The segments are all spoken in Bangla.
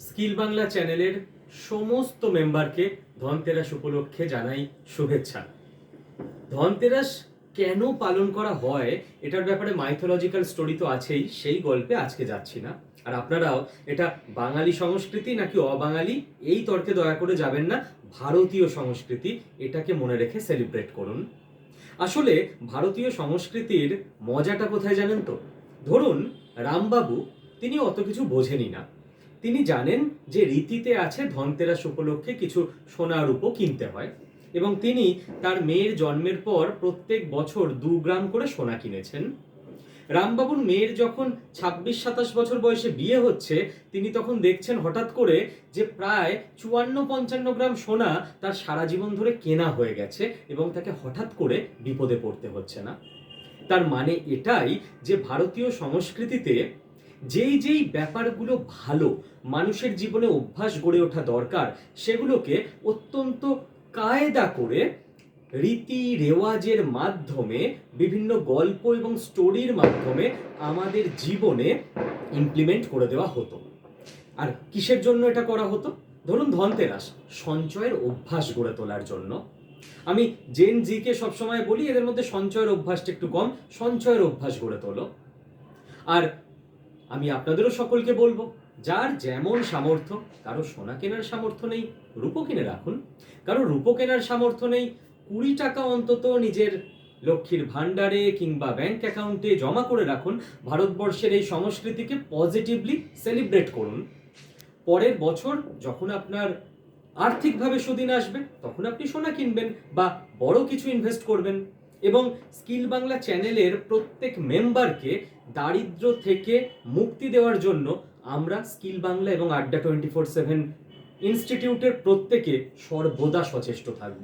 স্কিল বাংলা চ্যানেলের সমস্ত মেম্বারকে ধনতেরাস উপলক্ষে জানাই শুভেচ্ছা। ধনতেরাস কেন পালন করা হয়, এটার ব্যাপারে মাইথোলজিক্যাল স্টোরি তো আছেই, সেই গল্পে আজকে যাচ্ছি না। আর আপনারাও, এটা বাঙালি সংস্কৃতি নাকি অবাঙালি, এই তর্কে দয়া করে যাবেন না, ভারতীয় সংস্কৃতি, এটাকে মনে রেখে সেলিব্রেট করুন। আসলে, ভারতীয় সংস্কৃতির মজাটা কোথায় জানেন তো? ধরুন, রামবাবু, তিনি অত কিছু বোঝেনি না। তিনি জানেন যে রীতিতে আছে ধনতেরাস উপলক্ষে কিছু সোনা রূপো কিনতে হয় এবং তিনি তার মেয়ের জন্মের পর প্রত্যেক বছর দু গ্রাম করে সোনা কিনেছেন। রামবাবুর মেয়ের যখন ছাব্বিশ, সাতাশ বছর বয়সে বিয়ে হচ্ছে, তিনি তখন দেখছেন হঠাৎ করে যে প্রায় চুয়ান্ন, পঞ্চান্ন গ্রাম সোনা তার সারা জীবন ধরে কেনা হয়ে গেছে এবং তাকে হঠাৎ করে বিপদে পড়তে হচ্ছে না। তার মানে এটাই যে ভারতীয় সংস্কৃতিতে যেই যেই ব্যাপারগুলো ভালো, মানুষের জীবনে অভ্যাস গড়ে ওঠা দরকার, সেগুলোকে অত্যন্ত কায়দা করে রীতি রেওয়াজের মাধ্যমে, বিভিন্ন গল্প এবং স্টোরির মাধ্যমে আমাদের জীবনে ইমপ্লিমেন্ট করে দেওয়া হতো। আর কিসের জন্য এটা করা হতো? ধরুন ধনতেরাস, সঞ্চয়ের অভ্যাস গড়ে তোলার জন্য। আমি জেন জিকে সবসময় বলি, এদের মধ্যে সঞ্চয়ের অভ্যাসটা একটু কম, সঞ্চয়ের অভ্যাস গড়ে তোলো। আর আমি আপনাদেরও সকলকে বলব, যার যেমন সামর্থ্য, কারও সোনা কেনার সামর্থ্য নেই, রূপো কিনে রাখুন। কারও রূপো কেনার সামর্থ্য নেই, কুড়ি টাকা অন্তত নিজের লক্ষ্মীর ভাণ্ডারে কিংবা ব্যাংক অ্যাকাউন্টে জমা করে রাখুন। ভারতবর্ষের এই সংস্কৃতিকে পজিটিভলি সেলিব্রেট করুন। পরের বছর যখন আপনার আর্থিকভাবে সুদিন আসবে, তখন আপনি সোনা কিনবেন বা বড় কিছু ইনভেস্ট করবেন। এবং স্কিল বাংলা চ্যানেলের প্রত্যেক মেম্বারকে দারিদ্র থেকে মুক্তি দেওয়ার জন্য আমরা স্কিল বাংলা এবং আড্ডা টোয়েন্টি ফোর সেভেন ইনস্টিটিউটের প্রত্যেকে সর্বদা সচেষ্ট থাকব।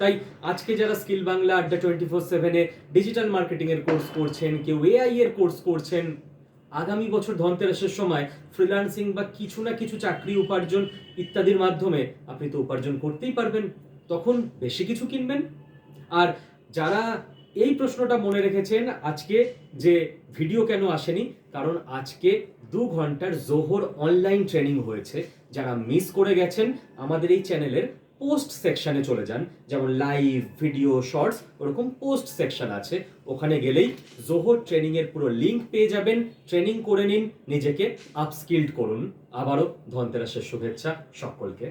তাই আজকে যারা স্কিল বাংলা, আড্ডা টোয়েন্টি ফোর সেভেনে ডিজিটাল মার্কেটিংয়ের কোর্স করছেন, কেউ এআই এর কোর্স করছেন, আগামী বছর ধনতেরাসের সময় ফ্রিল্যান্সিং বা কিছু না কিছু চাকরি উপার্জন ইত্যাদির মাধ্যমে আপনি তো উপার্জন করতেই পারবেন, তখন বেশি কিছু কিনবেন। আর যারা এই প্রশ্নটা মনে রেখেছেন আজকে যে ভিডিও কেন আসেনি, কারণ আজকে দু ঘণ্টার জোহর অনলাইন ট্রেনিং হয়েছে। যারা মিস করে গেছেন, আমাদের এই চ্যানেলের পোস্ট সেকশানে চলে যান। যেমন লাইভ ভিডিও শর্টস ওরকম পোস্ট সেকশন আছে। ওখানে গেলেই জোহর ট্রেনিংয়ের পুরো লিঙ্ক পেয়ে যাবেন। ট্রেনিং করে নিন, নিজেকে আপস্কিল্ড করুন। আবারও ধনতেরাসের শুভেচ্ছা সকলকে।